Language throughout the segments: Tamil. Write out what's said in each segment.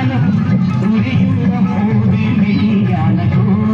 జ్ఞానం హృదయం హృదయాలకు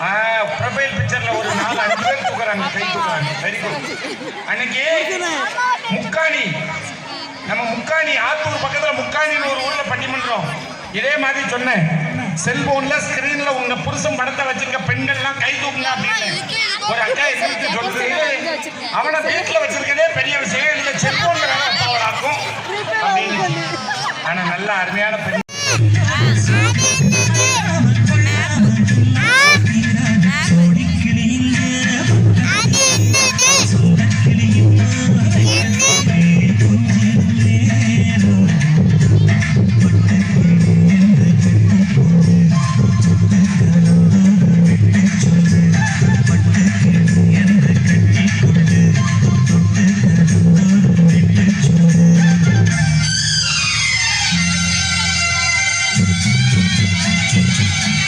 ப்ரொஃபைல் பிக்சர்ல ஒரு நாலு அஞ்சு பேர் தூக்குறாங்க கை தூக்குறாங்க வெரி குட் அன்னைக்கு முக்காணி நம்ம முக்காணி ஆத்தூர் பக்கத்துல முக்காணின்னு ஒரு ஊர்ல பட்டிமன்றம். இதே மாதிரி சொன்னேன். செல்போன்ல ஸ்கிரீன்ல உங்க புருஷன் படத்தை வச்சிருக்க பெண்கள்லாம் கை தூக்குங்க அப்படின்னு. ஒரு அக்கா எதிர்த்து சொல்லுது அவனை வீட்டுல வச்சிருக்கதே பெரிய விஷயம். இல்ல செல்போன்ல வேலை வைப்பவராக்கும் அப்படின்னு. ஆனா நல்ல அருமையான பெண் ஒரு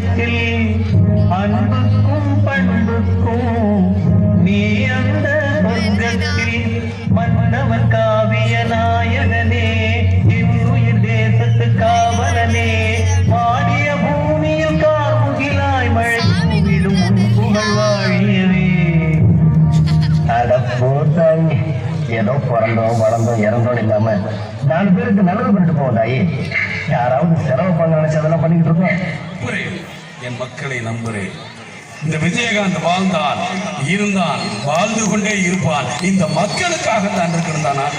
நெஞ்சத்தில் அன்புக்கும் பண்புக்கும் நீ அந்த சொர்க்கத்தில் மன்னவன் காவிய நாயகனே இன்னுயிர் தேசத்து காவலனே. மாடிய பூமியில் கார்முகிலாய் மழை விடும் புகழ் வாழியவே. அட போட்டாங்க ஏதோ பிறந்தோம் வளர்ந்தோம் இறந்தோம் இல்லாம நாலு பேருக்கு நல்லது பண்ணிட்டு போவோம் தாயி. யாராவது செலவு பண்ண நினைச்சு அதெல்லாம் பண்ணிக்கிட்டு இருக்கோம் என் மக்களை நம்புறேன் இந்த விஜயகாந்த் வாழ்ந்தான் இருந்தான் வாழ்ந்து கொண்டே இருப்பான் இந்த மக்களுக்காக தான் இருக்கிறான் நான்.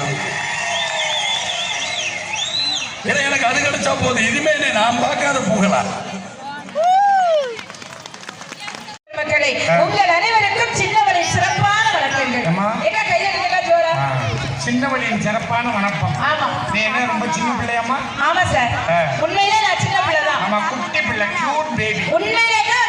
ஏன்னா எனக்கு அது கிடைச்சா போதும். இனிமே நான் பார்க்காத போகலாம் மக்களே உங்கள் அனைவருக்கும் சின்னவளின் சிறப்பான வணக்கங்கள். சின்னவளியின் சிறப்பான வணக்கம். ஆமா. ரொம்ப சின்ன பிள்ளையாம்மா? ஆமா சார். ஆ. உண்மையிலே நான் சின்ன பிள்ளை தான் ஆமா பிள்ளை கியூட் பேபி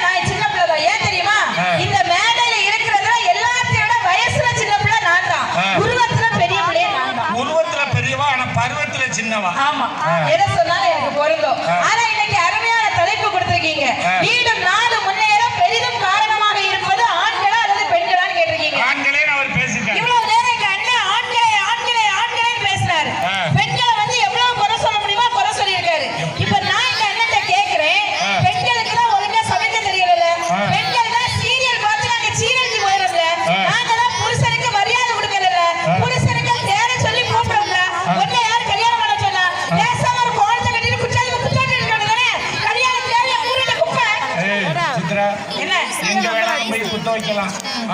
நான் சின்ன பிள்ளை தான் ஏன் தெரியுமா. இந்த மேடையில இருக்கிறதுல எல்லாத்தையும் விட வயசுல சின்ன பிள்ளை நான் தான். உருவத்துல பெரிய பிள்ளையே நான் தான் உருவத்துல பெரியவா ஆனா பருவத்துல சின்னவா ஆமா. எதை சொன்னாலும் எனக்கு பொருந்தும். ஆனா இன்னைக்கு அருமையான தலைப்பு கொடுத்திருக்கீங்க ஆ.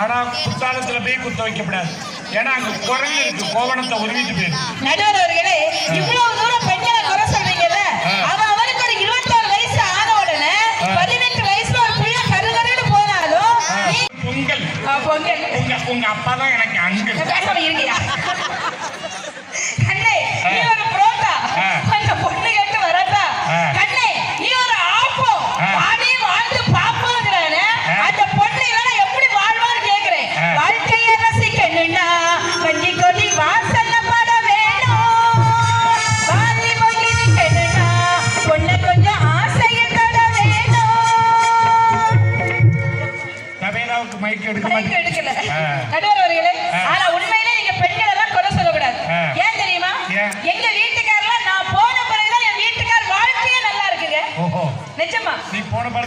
ஆனா குத்தாலத்துல போய் குத்த வைக்கப்படாது. ஏன்னா அங்க குரங்கு இருக்கு கோவணத்தை உருவிட்டு போயிருக்கு. நடுவர் அவர்களே இவ்வளவு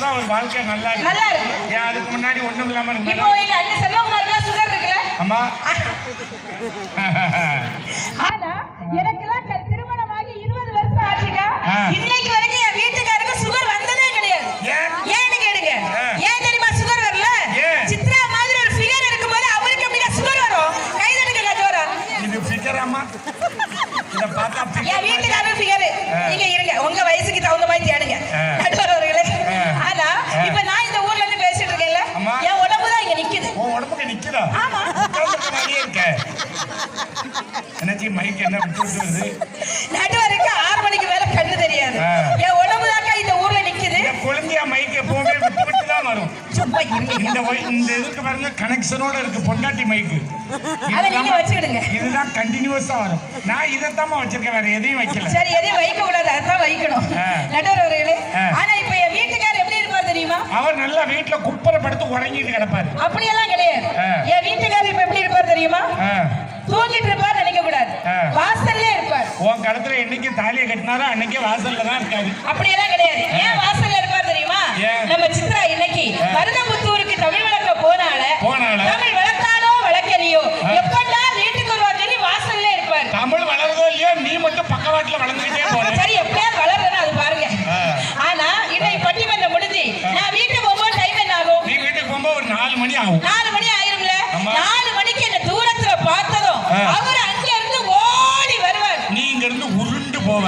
அவர் வாழ்க்கை நல்லா இருக்கு நல்லா இருக்கு. ஏன் அதுக்கு முன்னாடி ஒண்ணும் இல்லாம இப்போ இருந்தா எங்க அண்ணன் செல்வகுமாருக்குலாம் சுகர் இருக்குல்ல? அம்மா ஆனா எனக்கெல்லாம் திருமணமாகி 20 வருஷம் ஆச்சுங்க. ஆ. இன்னைக்கு இருக்க என்னச்சி மைக் என்ன விட்டு விட்டு வருது நடுவருக்கு ஆறு மணிக்கு மேல கண்ணு தெரியாது. என் உடம்பு தாக்கா இந்த ஊர்ல நிக்குது. குழந்தையா மைக் எப்பவுமே விட்டு விட்டு தான் வரும் இந்த இந்த இதுக்கு பாருங்க கனெக்ஷனோட இருக்கு பொண்டாட்டி மைக்கு இதுதான் கண்டினியூஸா வரும். நான் இதைத்தாம்மா வச்சிருக்கேன் வேற எதையும் வைக்கல. சரி எதையும் வைக்க கூடாது அதான் வைக்கணும். நடுவர் அவர்களே. ஆனா இப்ப என் வீட்டுக்காரர் எப்படி இருப்பார் தெரியுமா? அவர் நல்லா வீட்டுல குப்பரை படுத்து உறங்கிட்டு கிடப்பாரு. அப்படியெல்லாம் கிடையாது ஆ. என் வீட்டுக்காரர் இப்ப எப்படி இருப்பார் தெரியுமா. தூங்கிட்டு இருப்பார் நினைக்க கூடாது. வாசல்லே இருப்பார். உன் கழுத்துல என்னைக்கு தாலியை கட்டினாரோ அன்னைக்கே வாசல்ல தான் இருக்காரு. அப்படியெல்லாம் கிடையாது. ஏன் வாசல்ல இருப்பார் தெரியுமா? நம்ம சித்ரா இன்னைக்கு மருதமுத்தூருக்கு தமிழ் வளர்க்க போனால போனால? தமிழ் வளர்த்தாலோ வளர்க்கலையோ எப்படா வீட்டுக்கு வருவா சொல்லி வாசல்ல இருப்பாரு தமிழ் வளருதோ இல்லையோ நீ மட்டும் பக்கவாட்டுல வளர்ந்துகிட்டே போற சரி எப்படியாவது வளர்றதுன்னு அது பாருங்க ஆ. ஆனா இன்னைக்கு பட்டிமன்றம் முடிஞ்சு நான் வீட்டுக்கு போகும்போது டைம் என்ன ஆகும் நீ வீட்டுக்கு போகும்போது ஒரு நாலு மணி ஆகும் நாலு மணி ஆயிரும்ல ஆமா. நாலு மணிக்கு என்ன தூரத்துல பார்த்ததும் ஆ. அவர் அங்க இருந்து ஓடி வருவார் நீ இங்க இருந்து உருண்டு போவ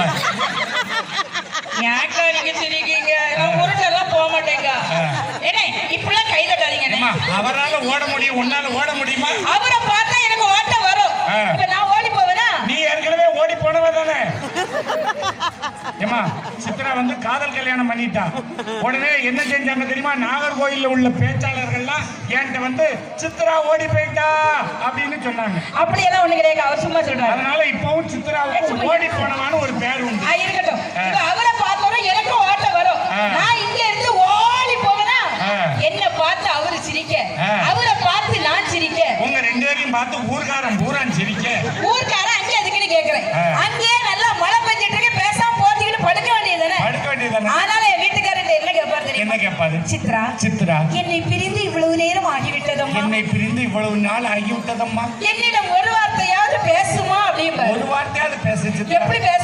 ஏக்கா நீங்க சிரிக்கீங்க நான் உருட்டெல்லாம் போக மாட்டேங்க ஆ. என்ன இப்படிலாம் கை தட்டாதீங்க அம்மா, அவரால ஓட முடியும் உன்னால ஓட முடியுமா? அவரை பார்த்தா எனக்கு ஓட்ட வரும். இப்ப நான் ஓடி போவேனா? நீ ஏற்கனவே ஓடி போனவ தானே. ஏமா சித்ரா வந்து காதல் கல்யாணம் பண்ணிட்டா. உடனே என்ன செஞ்சாங்க தெரியுமா? நாகர்கோயில்ல உள்ள பேச்சாளர்கள்லாம் என்கிட்ட வந்து சித்ரா ஓடி போயிட்டா அப்படின்னு சொன்னாங்க. அப்படியெல்லாம் ஒண்ணு கிடையாது அவர் சும்மா சொல்றாரு. அதனால இப்பவும் சித்ராவுக்கு ஓடி போனவான்னு ஒரு பேர் உண்டு. இருக்கட்டும். அவரை பார்த்தோம் எனக்கும் ஓட்ட வரும். நான் இங்க இருந்து ஓடி போவேனா ஆ. என்ன பார்த்து அவரு சிரிக்க ஆ. அவரை பார்த்து நான் சிரிக்க உங்க ரெண்டு பேரையும் பார்த்து ஊர்காரன் பூரான் சிரிக்க. ஊர்க்காரன் அங்கே எதுக்குன்னு கேக்குறேன். அங்கேயே நல்லா மழை பெஞ்சிட்டு இருக்கு பேசாம போத்திக்கிட்டு படுக்க வேண்டியதுதானே? அடுக்க வேண்டியதானே ஆனாலும் என் வீட்டுக்காரன் என்ன கேட்பாரு என்ன கேட்பாரு சித்ரா சித்ரா. என்னை பிரிந்து இவ்வளவு நேரம் ஆகிவிட்டதம்மா? என்னை பிரிந்து இவ்வளவு நாள் ஆகிவிட்டதம்மா? என்னிடம் ஒரு வார்த்தையாவது பேசுமா அப்படிம்பாரு. ஒரு வார்த்தையாவது பேச சித்ரா. எப்படி தெரியுமா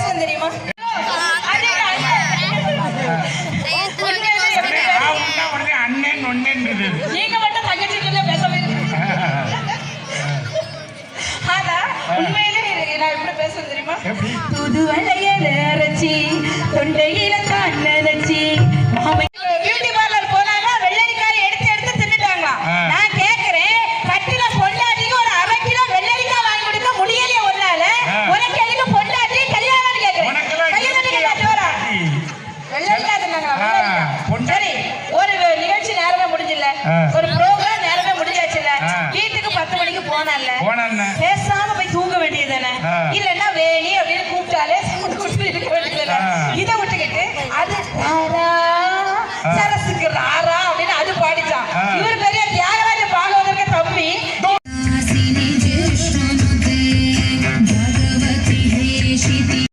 போனால போனால பேசாம போய் தூங்க வேண்டியதுதானே இல்லன்னா வேலி அப்படின்னு கூப்பிட்டாலே இதை விட்டுக்கிட்டு அது